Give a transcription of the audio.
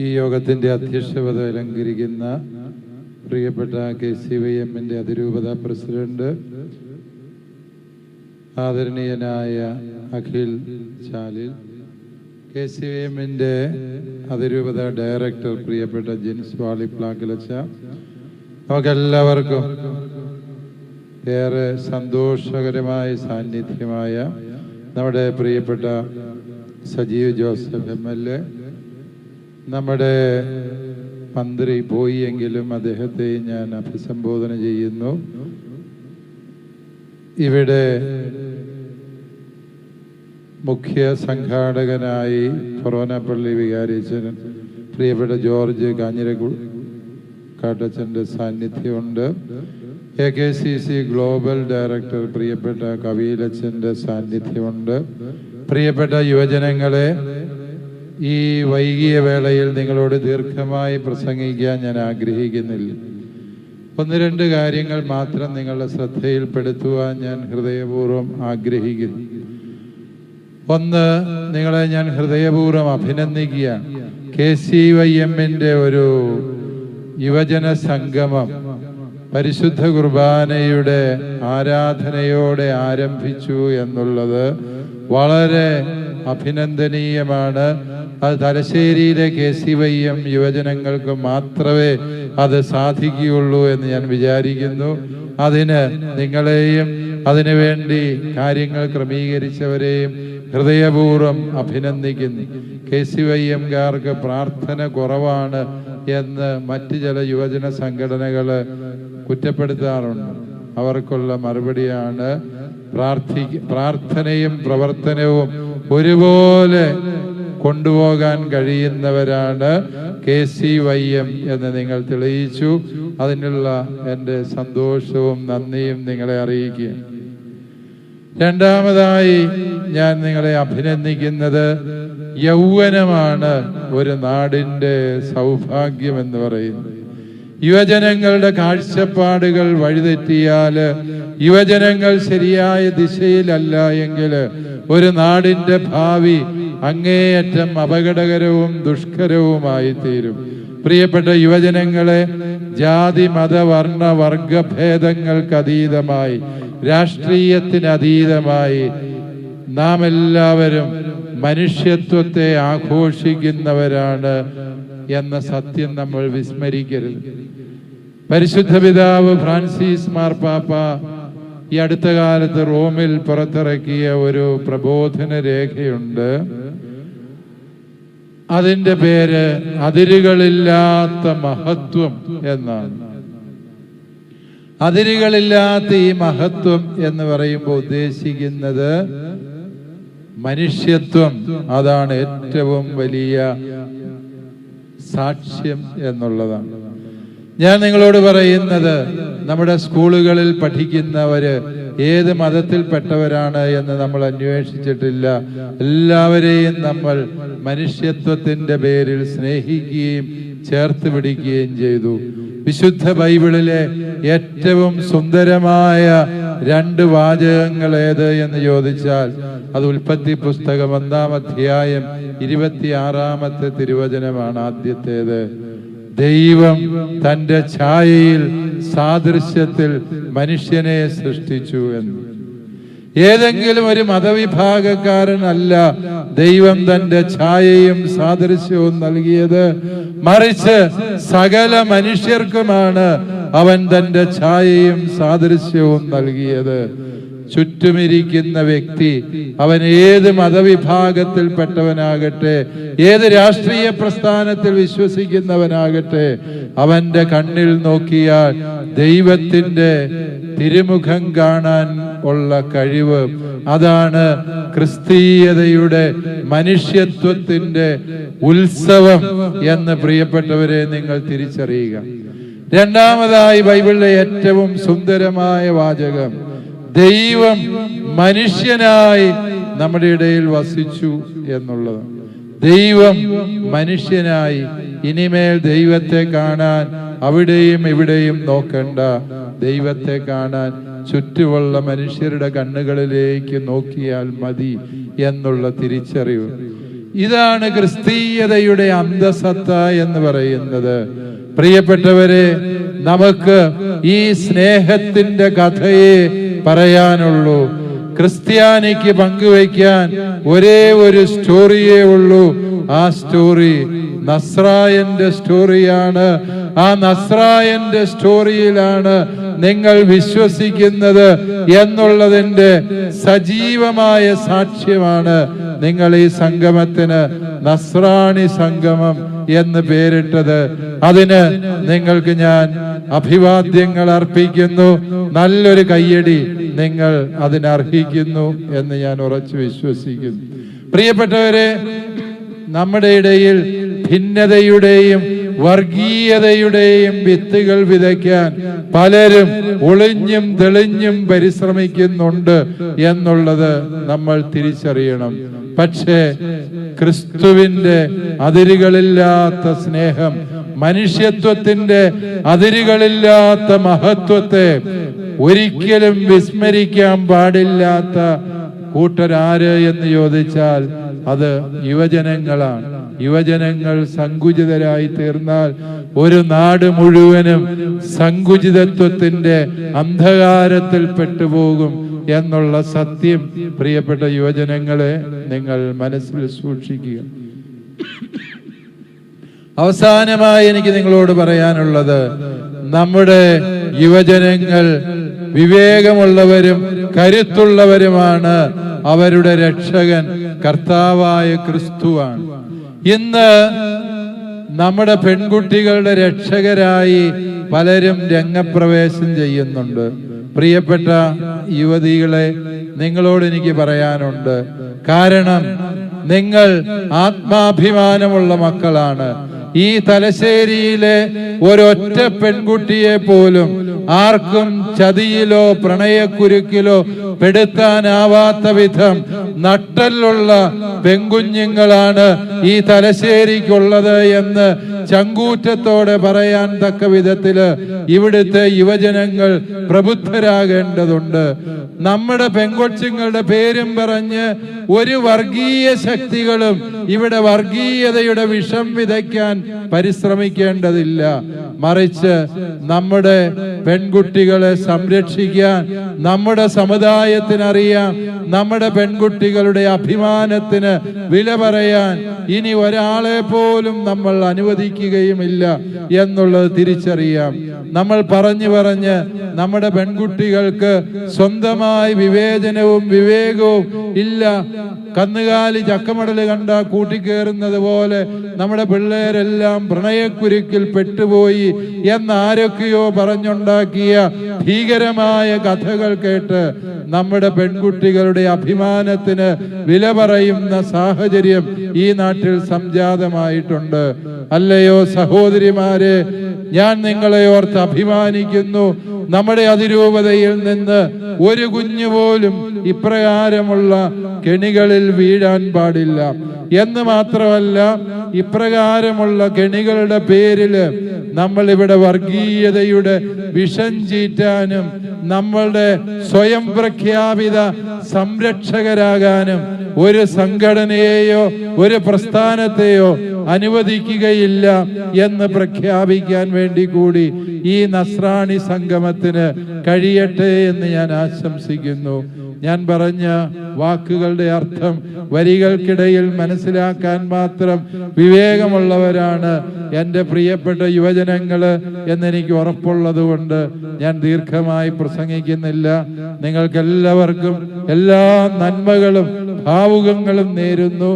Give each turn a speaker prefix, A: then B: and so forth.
A: ഈ യോഗത്തിന്റെ അധ്യക്ഷപദ അലങ്കരിക്കുന്ന പ്രിയപ്പെട്ട കെ സി വൈ എമ്മിന്റെ അതിരൂപത പ്രസിഡന്റ് ആദരണീയനായ Akhil Chalil K C Y എമ്മിന്റെ അതിരൂപത ഡയറക്ടർ പ്രിയപ്പെട്ട ജിൻസ് വാളിപ്ലാക്കിലച്ച നമുക്കെല്ലാവർക്കും ഏറെ സന്തോഷകരമായ സാന്നിധ്യമായ നമ്മുടെ പ്രിയപ്പെട്ട Sajeev Joseph M L A നമ്മുടെ മന്ത്രി പോയി എങ്കിലും അദ്ദേഹത്തെ ഞാൻ അഭിസംബോധന ചെയ്യുന്നു. ഇവിടെ മുഖ്യ സംഘാടകനായി ഫൊറോനപ്പള്ളി വികാരിച്ചൻ പ്രിയപ്പെട്ട ജോർജ് കാഞ്ഞിരക്കുൾ കാട്ടച്ചന്റെ സാന്നിധ്യമുണ്ട്. A K C C global director പ്രിയപ്പെട്ട കവിയിലച്ചന്റെ സാന്നിധ്യമുണ്ട്. പ്രിയപ്പെട്ട യുവജനങ്ങളെ ഈ വൈകിയ വേളയിൽ നിങ്ങളോട് ദീർഘമായി പ്രസംഗിക്കാൻ ഞാൻ ആഗ്രഹിക്കുന്നില്ല. ഒന്ന് രണ്ട് കാര്യങ്ങൾ മാത്രം നിങ്ങളുടെ ശ്രദ്ധയിൽപ്പെടുത്തുവാൻ ഞാൻ ഹൃദയപൂർവം ആഗ്രഹിക്കുന്നു. ഒന്ന് നിങ്ങളെ ഞാൻ ഹൃദയപൂർവം അഭിനന്ദിക്കുകയാണ്. കെ സി വൈ എമ്മിന്റെ ഒരു യുവജന സംഗമം പരിശുദ്ധ കുർബാനയുടെ ആരാധനയോടെ ആരംഭിച്ചു എന്നുള്ളത് വളരെ അഭിനന്ദനീയമാണ്. അത് തലശ്ശേരിയിലെ കെ സി വൈ എം യുവജനങ്ങൾക്ക് മാത്രമേ അത് സാധിക്കുകയുള്ളൂ എന്ന് ഞാൻ വിചാരിക്കുന്നു. അതിന് നിങ്ങളെയും അതിനുവേണ്ടി കാര്യങ്ങൾ ക്രമീകരിച്ചവരെയും ഹൃദയപൂർവം അഭിനന്ദിക്കുന്നു. കെ സി വൈ എംകാർക്ക് പ്രാർത്ഥന കുറവാണ് എന്ന് മറ്റ് ചില യുവജന സംഘടനകൾ കുറ്റപ്പെടുത്താറുണ്ട്. അവർക്കുള്ള മറുപടിയാണ് പ്രാർത്ഥി പ്രാർത്ഥനയും പ്രവർത്തനവും ഒരുപോലെ കൊണ്ടുപോകാൻ കഴിയുന്നവരാണ് കെ സി വൈ എം എന്ന് നിങ്ങൾ തെളിയിച്ചു. അതിനുള്ള എന്റെ സന്തോഷവും നന്ദിയും നിങ്ങളെ അറിയിക്കുക രണ്ടാമതായി ഞാൻ നിങ്ങളെ അഭിനന്ദിക്കുന്നത് യൗവനമാണ് ഒരു നാടിന്റെ സൗഭാഗ്യം എന്ന് പറയുന്നത് യുവജനങ്ങളുടെ കാഴ്ചപ്പാടുകൾ വഴിതെറ്റിയാൽ യുവജനങ്ങൾ ശരിയായ ദിശയിലല്ല എങ്കിൽ ഒരു നാടിന്റെ ഭാവി അങ്ങേയറ്റം അപകടകരവും ദുഷ്കരവുമായി തീരും പ്രിയപ്പെട്ട യുവജനങ്ങളെ ജാതി മത വർണ വർഗഭേദങ്ങൾക്ക് അതീതമായി രാഷ്ട്രീയത്തിന് അതീതമായി നാം എല്ലാവരും മനുഷ്യത്വത്തെ ആഘോഷിക്കുന്നവരാണ് എന്ന സത്യം നമ്മൾ വിസ്മരിക്കരുത്. പരിശുദ്ധ പിതാവ് ഫ്രാൻസിസ് മാർപ്പാപ്പ ഈ അടുത്ത കാലത്ത് റോമിൽ പുറത്തിറക്കിയ ഒരു പ്രബോധന രേഖയുണ്ട്. അതിന്റെ പേര് അതിരുകളില്ലാത്ത മഹത്വം എന്നാണ്. അതിരുകളില്ലാത്ത ഈ മഹത്വം എന്ന് പറയുമ്പോൾ ഉദ്ദേശിക്കുന്നത് മനുഷ്യത്വം. അതാണ് ഏറ്റവും വലിയ സാക്ഷ്യം എന്നുള്ളതാണ്. ഞാൻ നിങ്ങളോട് പറയുന്നത് നമ്മുടെ സ്കൂളുകളിൽ പഠിക്കുന്നവര് ഏത് മതത്തിൽപ്പെട്ടവരാണ് എന്ന് നമ്മൾ അന്വേഷിച്ചിട്ടില്ല. എല്ലാവരെയും നമ്മൾ മനുഷ്യത്വത്തിന്റെ പേരിൽ സ്നേഹിക്കുകയും ചേർത്ത് പിടിക്കുകയും ചെയ്തു. വിശുദ്ധ ബൈബിളിലെ ഏറ്റവും സുന്ദരമായ രണ്ട് വാചകങ്ങൾ ഏത് എന്ന് ചോദിച്ചാൽ അത് ഉൽപ്പത്തി പുസ്തകം ഒന്നാം അധ്യായം ഇരുപത്തിയാറാമത്തെ തിരുവചനമാണ് ആദ്യത്തേത്. ദൈവം തന്റെ ഛായയിൽ സാദൃശ്യത്തിൽ മനുഷ്യനെ സൃഷ്ടിച്ചു എന്ന്. ഏതെങ്കിലും ഒരു മതവിഭാഗക്കാരനല്ല ദൈവം തന്റെ ഛായയും സാദൃശ്യവും നൽകിയത്. മറിച്ച് സകല മനുഷ്യർക്കുമാണ് അവൻ തന്റെ ഛായയും സാദൃശ്യവും നൽകിയത്. ചുറ്റുമിരിക്കുന്ന വ്യക്തി അവൻ ഏത് മതവിഭാഗത്തിൽപ്പെട്ടവനാകട്ടെ ഏത് രാഷ്ട്രീയ പ്രസ്ഥാനത്തിൽ വിശ്വസിക്കുന്നവനാകട്ടെ അവന്റെ കണ്ണിൽ നോക്കിയാൽ ദൈവത്തിന്റെ തിരുമുഖം കാണാൻ ഉള്ള കഴിവ്. അതാണ് ക്രിസ്തീയതയുടെ മനുഷ്യത്വത്തിന്റെ ഉത്സവം എന്ന് പ്രിയപ്പെട്ടവരെ നിങ്ങൾ തിരിച്ചറിയുക. രണ്ടാമതായി ബൈബിളിലെ ഏറ്റവും സുന്ദരമായ വാചകം. ദൈവം മനുഷ്യനായി നമ്മുടെ ഇടയിൽ വസിച്ചു എന്നുള്ളത്. ദൈവം മനുഷ്യനായി ഇനിമേൽ ദൈവത്തെ കാണാൻ അവിടെയും ഇവിടെയും നോക്കണ്ട. ദൈവത്തെ കാണാൻ ചുറ്റുമുള്ള മനുഷ്യരുടെ കണ്ണുകളിലേക്ക് നോക്കിയാൽ മതി എന്നുള്ള തിരിച്ചറിവ്. ഇതാണ് ക്രിസ്തീയതയുടെ അന്തസത്ത എന്ന് പറയുന്നത്. പ്രിയപ്പെട്ടവരെ നമുക്ക് ഈ സ്നേഹത്തിന്റെ കഥയെ പറയാനുള്ളൂ. ക്രിസ്ത്യാനിക്ക് പങ്കുവയ്ക്കാൻ ഒരേ ഒരു സ്റ്റോറിയേ ഉള്ളൂ. ആ സ്റ്റോറി നസ്രായന്റെ സ്റ്റോറിയാണ്. ആ നസ്രായന്റെ സ്റ്റോറിയിലാണ് നിങ്ങൾ വിശ്വസിക്കുന്നത് എന്നുള്ളതിന്റെ സജീവമായ സാക്ഷ്യമാണ് നിങ്ങൾ ഈ സംഗമത്തിന് നസ്രാണി സംഗമം എന്ന് പേരിട്ടത്. അതിന് നിങ്ങൾക്ക് ഞാൻ അഭിവാദ്യങ്ങൾ അർപ്പിക്കുന്നു. നല്ലൊരു കയ്യടി നിങ്ങൾ അതിനർഹിക്കുന്നു എന്ന് ഞാൻ ഉറച്ചു വിശ്വസിക്കുന്നു. പ്രിയപ്പെട്ടവരെ നമ്മുടെ ഇടയിൽ ഭിന്നതയുടെയും വർഗീയതയുടെയും വിത്തുകൾ വിതയ്ക്കാൻ പലരും ഒളിഞ്ഞും തെളിഞ്ഞും പരിശ്രമിക്കുന്നുണ്ട് എന്നുള്ളത് നമ്മൾ തിരിച്ചറിയണം. പക്ഷേ ക്രിസ്തുവിന്റെ അതിരുകളില്ലാത്ത സ്നേഹം മനുഷ്യത്വത്തിന്റെ അതിരുകളില്ലാത്ത മഹത്വത്തെ ഒരിക്കലും വിസ്മരിക്കാൻ പാടില്ലാത്ത കൂട്ടരാര് എന്ന് ചോദിച്ചാൽ അത് യുവജനങ്ങളാണ്. യുവജനങ്ങൾ സങ്കുചിതരായി തീർന്നാൽ ഒരു നാട് മുഴുവനും സങ്കുചിതത്വത്തിന്റെ അന്ധകാരത്തിൽ പെട്ടുപോകും എന്നുള്ള സത്യം. പ്രിയപ്പെട്ട യുവജനങ്ങളെ നിങ്ങൾ മനസ്സിൽ സൂക്ഷിക്കുക. അവസാനമായി എനിക്ക് നിങ്ങളോട് പറയാനുള്ളത് നമ്മുടെ യുവജനങ്ങൾ വിവേകമുള്ളവരും കരുത്തുള്ളവരുമാണ്. അവരുടെ രക്ഷകൻ കർത്താവായ ക്രിസ്തുവാണ്. ഇന്ന് നമ്മുടെ പെൺകുട്ടികളുടെ രക്ഷകരായി പലരും രംഗപ്രവേശം ചെയ്യുന്നുണ്ട്. പ്രിയപ്പെട്ട യുവതികളെ നിങ്ങളോട് എനിക്ക് പറയാനുണ്ട്. കാരണം നിങ്ങൾ ആത്മാഭിമാനമുള്ള മക്കളാണ്. ഈ തലശ്ശേരിയിലെ ഒരൊറ്റ പെൺകുട്ടിയെ പോലും ആർക്കും ചതിയിലോ പ്രണയക്കുരുക്കിലോ പെടുത്താനാവാത്ത വിധം നട്ടലുള്ള പെൺകുഞ്ഞുങ്ങളാണ് ഈ തലശ്ശേരിക്കുള്ളത് എന്ന് ചങ്കൂറ്റത്തോടെ പറയാൻ തക്ക വിധത്തിൽ ഇവിടുത്തെ യുവജനങ്ങൾ പ്രബുദ്ധരാകേണ്ടതുണ്ട്. നമ്മുടെ പെങ്കൊച്ചുങ്ങളുടെ പേരും പറഞ്ഞ് ഒരു വർഗീയ ശക്തികളും ഇവിടെ വർഗീയതയുടെ വിഷം വിതയ്ക്കാൻ പരിശ്രമിക്കേണ്ടതില്ല. മറിച്ച് നമ്മുടെ പെൺകുട്ടികളെ സംരക്ഷിക്കാൻ നമ്മുടെ സമുദായത്തിനറിയാം നമ്മുടെ പെൺകുട്ടികളുടെ അഭിമാനത്തിന് വില പറയാൻ ഇനി ഒരാളെ പോലും നമ്മൾ അനുവദിക്കുകയുമില്ല എന്നുള്ളത് തിരിച്ചറിയാം. നമ്മൾ പറഞ്ഞു പറഞ്ഞ് നമ്മുടെ പെൺകുട്ടികൾക്ക് സ്വന്തമായി വിവേചനവും വിവേകവും ഇല്ല. കന്നുകാലി ചക്കമടൽ കണ്ട കൂട്ടിക്കേറുന്നത് പോലെ നമ്മുടെ പിള്ളേരെല്ലാം പ്രണയക്കുരുക്കിൽ പെട്ടുപോയി എന്നാരൊക്കെയോ പറഞ്ഞുണ്ടാക്കിയ ഭീകരമായ കഥകൾ കേട്ട് നമ്മുടെ പെൺകുട്ടികളുടെ അഭിമാനത്തിന് വില പറയുന്ന സാഹചര്യം ഈ നാട്ടിൽ സംജാതമായിട്ടുണ്ട്. അല്ലയോ സഹോദരിമാരെ ഞാൻ നിങ്ങളെ ഓർത്ത് അഭിമാനിക്കുന്നു. നമ്മുടെ അതിരൂപതയിൽ നിന്ന് ഒരു കുഞ്ഞുപോലും ഇപ്രകാരമുള്ള കെണികളിൽ വീഴാൻ പാടില്ല. എന്ന് മാത്രമല്ല ഇപ്രകാരമുള്ള കെണികളുടെ പേരിൽ നമ്മൾ ഇവിടെ വർഗീയതയുടെ വിഷം ചീറ്റാനും നമ്മളുടെ സ്വയം പ്രഖ്യാപിത സംരക്ഷകരാകാനും ഒരു സംഘടനയെയോ ഒരു പ്രസ്ഥാനത്തെയോ അനുവദിക്കുകയില്ല എന്ന് പ്രഖ്യാപിക്കാൻ വേണ്ടി കൂടി ഈ നസ്രാണി സംഗമത്തിന് കഴിയട്ടെ എന്ന് ഞാൻ ആശംസിക്കുന്നു. ഞാൻ പറഞ്ഞ വാക്കുകളുടെ അർത്ഥം വരികൾക്കിടയിൽ മനസ്സിലാക്കാൻ മാത്രം വിവേകമുള്ളവരാണ് എന്റെ പ്രിയപ്പെട്ട യുവജനങ്ങൾ എന്നെനിക്ക് ഉറപ്പുള്ളത് കൊണ്ട് ഞാൻ ദീർഘമായി പ്രസംഗിക്കുന്നില്ല. നിങ്ങൾക്കെല്ലാവർക്കും എല്ലാ നന്മകളും ഭാവുകങ്ങളും നേരുന്നു.